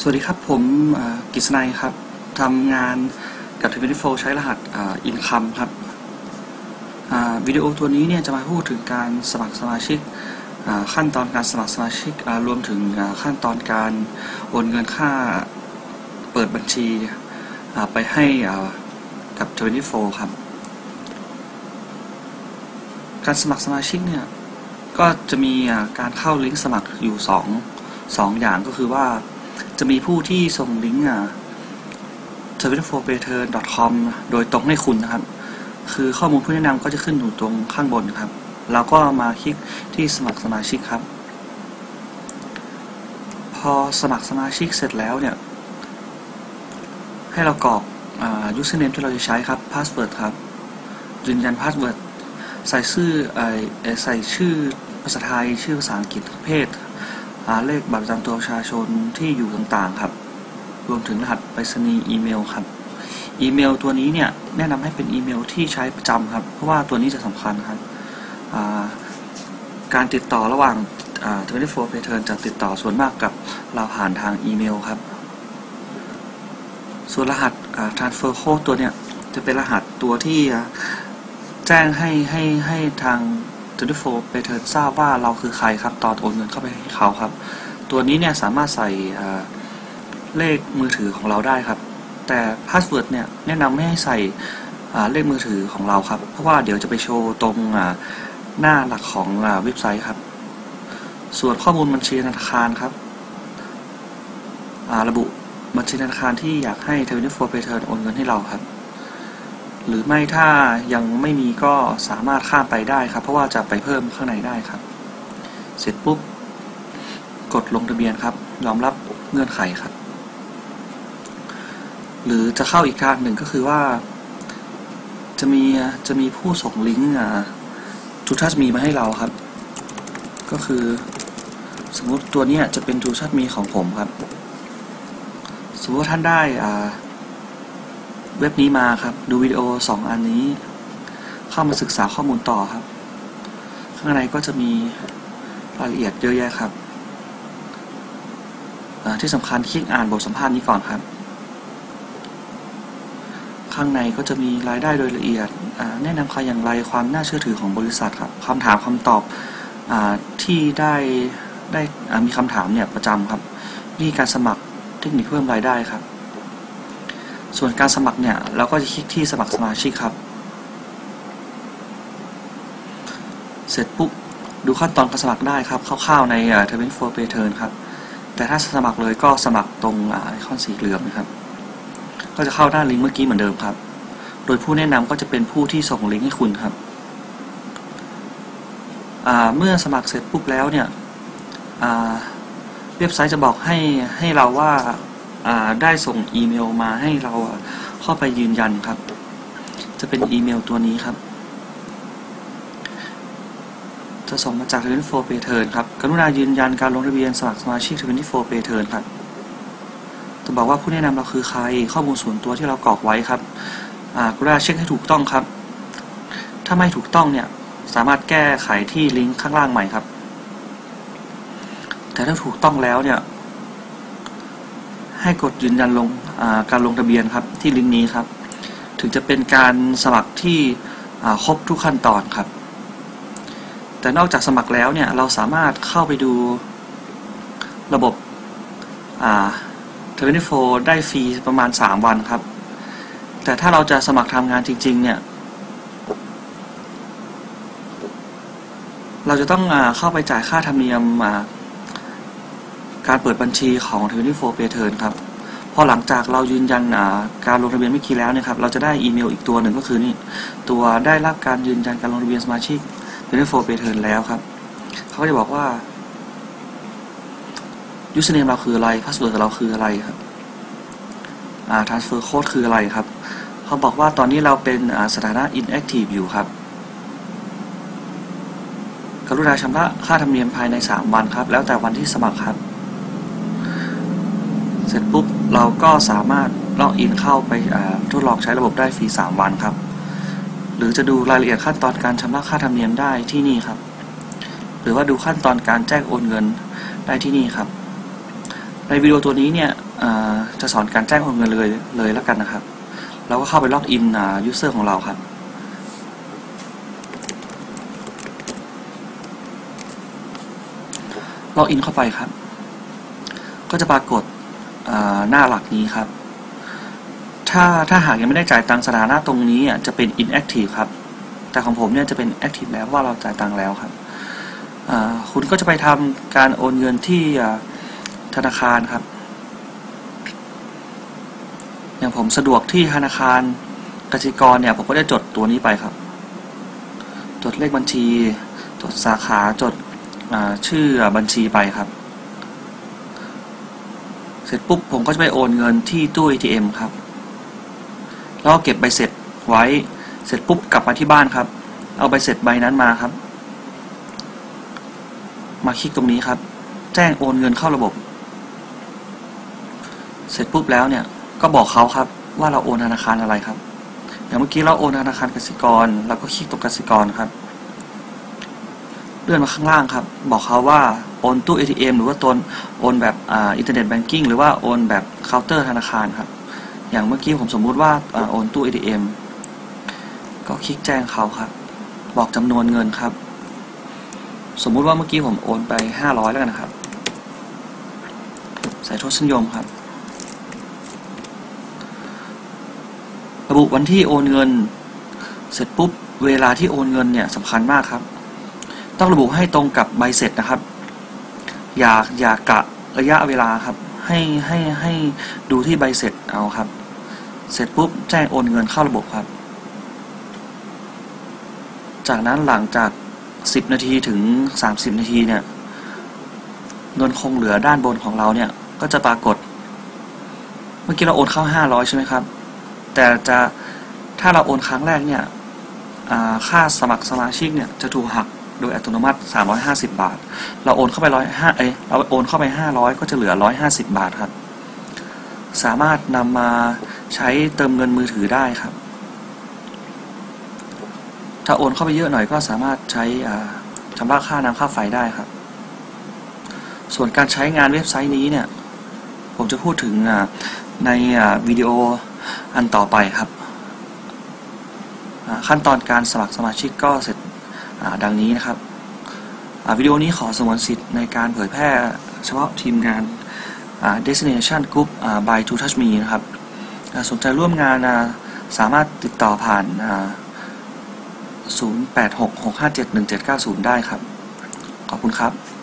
สวัสดีครับ ผมกิษณัยครับทำงานกับ 24 ใช้รหัสอินคัมครับวิดีโอตัวนี้เนี่ยจะมาพูดถึงการสมัครสมาชิกขั้นตอนการสมัครสมาชิกรวมถึงขั้นตอนการโอนเงินค่าเปิดบัญชีไปให้อ่ากับ 24 ครับ การสมัครสมาชิกเนี่ยก็จะมีการเข้าลิงก์สมัครอยู่สองสองอย่างก็คือว่า จะมีผู้ที่ส่งลิงก์อ่า t w i t t e r p a t e r c o m โดยตรงให้คุณนะครับ คือข้อมูลผู้แนะนำก็จะขึ้นอยู่ตรงข้างบนครับ เราก็มาคลิกที่สมัครสมาชิกครับ พอสมัครสมาชิกเสร็จแล้วเนี่ย ให้เรากรอกอ่า username ที่เราจะใช้ครับ password ครับ ยืนยัน password ใส่ชื่อใส่ชื่อภาษาไทย ชื่อภาษาอังกฤษเพศ เลขบัตรประจำตัวประชาชนที่อยู่ต่างๆครับ รวมถึงรหัสไปรษณีย์อีเมลครับ อีเมลตัวนี้เนี่ยแนะนำให้เป็นอีเมลที่ใช้ประจำครับ เพราะว่าตัวนี้จะสำคัญครับ การติดต่อระหว่าง24 p a t e r n จะติดต่อส่วนมากกับเราผ่านทางอีเมลครับ ส่วนรหัส transfer code ตัวเนี่ยจะเป็นรหัสตัวที่แจ้งให้ให้ให้ทาง 24 p a t e r n ทราบว่าเราคือใครครับ ตอนโอนเงินเข้าไปให้เขาครับ ตัวนี้เนี่ยสามารถใส่เลขมือถือของเราได้ครับ แต่พาสเวิร์ดเนี่ยแนะนำไม่ให้ใส่เลขมือถือของเราครับ เพราะว่าเดี๋ยวจะไปโชว์ตรงหน้าหลักของอ่าเว็บไซต์ครับ ส่วนข้อมูลบัญชีธนาคารครับระบุบัญชีธนาคารที่อยากให้24 p a y t e r n โอนเงินให้เราครับ หรือไม่ถ้ายังไม่มีก็สามารถข้ามไปได้ครับ เพราะว่าจะไปเพิ่มข้างในได้ครับ เสร็จปุ๊บ กดลงทะเบียนครับ ยอมรับเงื่อนไขครับ หรือจะเข้าอีกทางหนึ่งก็คือว่า จะมีจะมีผู้ส่งลิงก์อ่าทูทัชมีมาให้เราครับ ก็คือสมมติตัวนี้จะเป็นทูทัชมีของผมครับ สมมติท่านได้อ่า เว็บนี้มาครับ ดูวิดีโอสองอันนี้ เข้ามาศึกษาข้อมูลต่อครับ ข้างในก็จะมีรายละเอียดเยอะแยะครับ ที่สำคัญคลิกอ่านบทสัมภาษณ์นี้ก่อนครับ ข้างในก็จะมีรายได้โดยละเอียด แนะนำใครอย่างไรความน่าเชื่อถือของบริษัทครับคำถามคำตอบอที่ได้ได้มีคำถามเนี่ยประจำครับวิธีการสมัครเทคนิคเพิ่มรายได้ครับ ส่วนการสมัครเนี่ย เราก็จะคลิกที่สมัครสมาชิกครับ เสร็จปุ๊บดูขั้นตอนการสมัครได้ครับคร่าวๆในทเวนโฟร์เปเทิร์นครับ แต่ถ้าสมัครเลยก็สมัครตรงไอคอนสีเหลืองนะครับ ก็จะเข้าหน้าลิงก์เมื่อกี้เหมือนเดิมครับ โดยผู้แนะนำก็จะเป็นผู้ที่ส่งลิงก์ให้คุณครับ เมื่อสมัครเสร็จปุ๊บแล้วเนี่ยเว็บไซต์จะบอกให้ให้เราว่า ได้ส่งอีเมลมาให้เราเข้าไปยืนยันครับ จะเป็นอีเมลตัวนี้ครับ จะส่งมาจาก24 p a y t e r n ครับ กรุณายืนยันการลงทะเบียนสมัครสมาชิก24 p a y t e r n ครับ จะบอกว่าผู้แนะนำเราคือใคร ข้อมูลส่วนตัวที่เรากรอกไว้ครับกรุณาเช็คให้ถูกต้องครับ ถ้าไม่ถูกต้องเนี่ยสามารถแก้ไขที่ลิงก์ข้างล่างใหม่ครับ แต่ถ้าถูกต้องแล้วเนี่ย ให้กดยืนยันลงการลงทะเบียนครับที่ลิงก์นี้ครับ ถึงจะเป็นการสมัครที่ครบทุกขั้นตอนครับ แต่นอกจากสมัครแล้วเนี่ยเราสามารถเข้าไปดูระบบอ่า24ได้ฟรีประมาณ 3 วันครับ แต่ถ้าเราจะสมัครทำงานจริง ๆ เนี่ย เราจะต้องเข้าไปจ่ายค่าธรรมเนียม การเปิดบัญชีของ 24 p a y t e r n ครับพอหลังจากเรายืนยันการลงทะเบียนเมื่อกี้แล้วเนี่ยครับ เราจะได้อีเมลอีกตัวหนึ่งก็คือนี่ตัวได้รับการยืนยันการลงทะเบียนสมาชิก 24 p a y t e r n แล้วครับเขาก็จะบอกว่า username เราคืออะไร password เราคืออะไรครับอ่า transfer code คืออะไรครับ เขาบอกว่าตอนนี้เราเป็นสถานะ inactive อยู่ครับ กรุณาชำระค่าธรรมเนียมภายใน 3 วันครับ แล้วแต่วันที่สมัครครับ เสร็จปุ๊บเราก็สามารถล็อกอินเข้าไปทดลองใช้ระบบได้ฟรี 3 วันครับ หรือจะดูรายละเอียดขั้นตอนการชำระค่าธรรมเนียมได้ที่นี่ครับ หรือว่าดูขั้นตอนการแจ้งโอนเงินได้ที่นี่ครับ ในวิดีโอตัวนี้เนี่ยจะสอนการแจ้งโอนเงินเลยเลยแล้วกันนะครับ เราก็เข้าไปล็อกอินอ่า user ของเราครับล็อกอินเข้าไปครับ ก็จะปรากฏ หน้าหลักนี้ครับ ถ้าถ้าหากยังไม่ได้จ่ายตังค์สถานะตรงนี้อะจะเป็น inactive ครับ แต่ของผมเนี่ยจะเป็น active แล้วว่าเราจ่ายตังค์แล้วครับ คุณก็จะไปทำการโอนเงินที่ธนาคารครับ อย่างผมสะดวกที่ธนาคารกสิกรเนี่ยผมก็ได้จดตัวนี้ไปครับ จดเลขบัญชี จดสาขา จดชื่อบัญชีไปครับ เสร็จปุ๊บผมก็จะไปโอนเงินที่ตู้ ATM ครับ แล้วก็เก็บใบเสร็จไว้ เสร็จปุ๊บกลับมาที่บ้านครับ เอาใบเสร็จใบนั้นมาครับ มาคลิกตรงนี้ครับ แจ้งโอนเงินเข้าระบบ เสร็จปุ๊บแล้วเนี่ยก็บอกเขาครับว่าเราโอนธนาคารอะไรครับ อย่างเมื่อกี้เราโอนธนาคารกสิกร แล้วก็คลิกตรงกสิกรครับ เลื่อนมาข้างล่างครับ บอกเขาว่า โอนตู้ ATM หรือว่าตนโอนแบบอินเทอร์เน็ตแบงกิ้งหรือว่าโอนแบบเคาน์เตอร์ธนาคารครับ อย่างเมื่อกี้ผมสมมุติว่าโอนตู้ ATM ก็คลิกแจ้งเขาครับ บอกจำนวนเงินครับ สมมุติว่าเมื่อกี้ผมโอนไป 500 แล้วกันนะครับ ใส่ทศนิยมครับ ระบุวันที่โอนเงิน เสร็จปุ๊บ เวลาที่โอนเงินเนี่ยสำคัญมากครับ ต้องระบุให้ตรงกับใบเสร็จนะครับ อย่าอย่ากะระยะเวลาครับ ให้ให้ให้ดูที่ใบเสร็จเอาครับ เสร็จปุ๊บแจ้งโอนเงินเข้าระบบครับ จากนั้นหลังจาก 10 นาทีถึง 30 นาทีเนี่ยเงินคงเหลือด้านบนของเราเนี่ยก็จะปรากฏ เมื่อกี้เราโอนเข้า 500 ใช่ไหมครับ แต่จะถ้าเราโอนครั้งแรกเนี่ยค่าสมัครสมาชิกเนี่ยจะถูกหัก โดยอัตโนมัติ 350 บาท เราโอนเข้าไปร้อยห้าเอ้ยเราโอนเข้าไป 500 ก็จะเหลือ 150 บาทครับ สามารถนำมาใช้เติมเงินมือถือได้ครับ ถ้าโอนเข้าไปเยอะหน่อยก็สามารถใช้ชำระค่าน้ำค่าไฟได้ครับ ส่วนการใช้งานเว็บไซต์นี้เนี่ย ผมจะพูดถึงในวิดีโออันต่อไปครับ ขั้นตอนการสมัครสมาชิกก็เสร็จ ดังนี้นะครับวิดีโอนี้ขอสงวนสิทธิ์ในการเผยแพร่เฉพาะทีมงาน Destination Group by To Touch Me นะครับสนใจร่วมงานสามารถติดต่อผ่าน 0866571790 ได้ครับ ขอบคุณครับ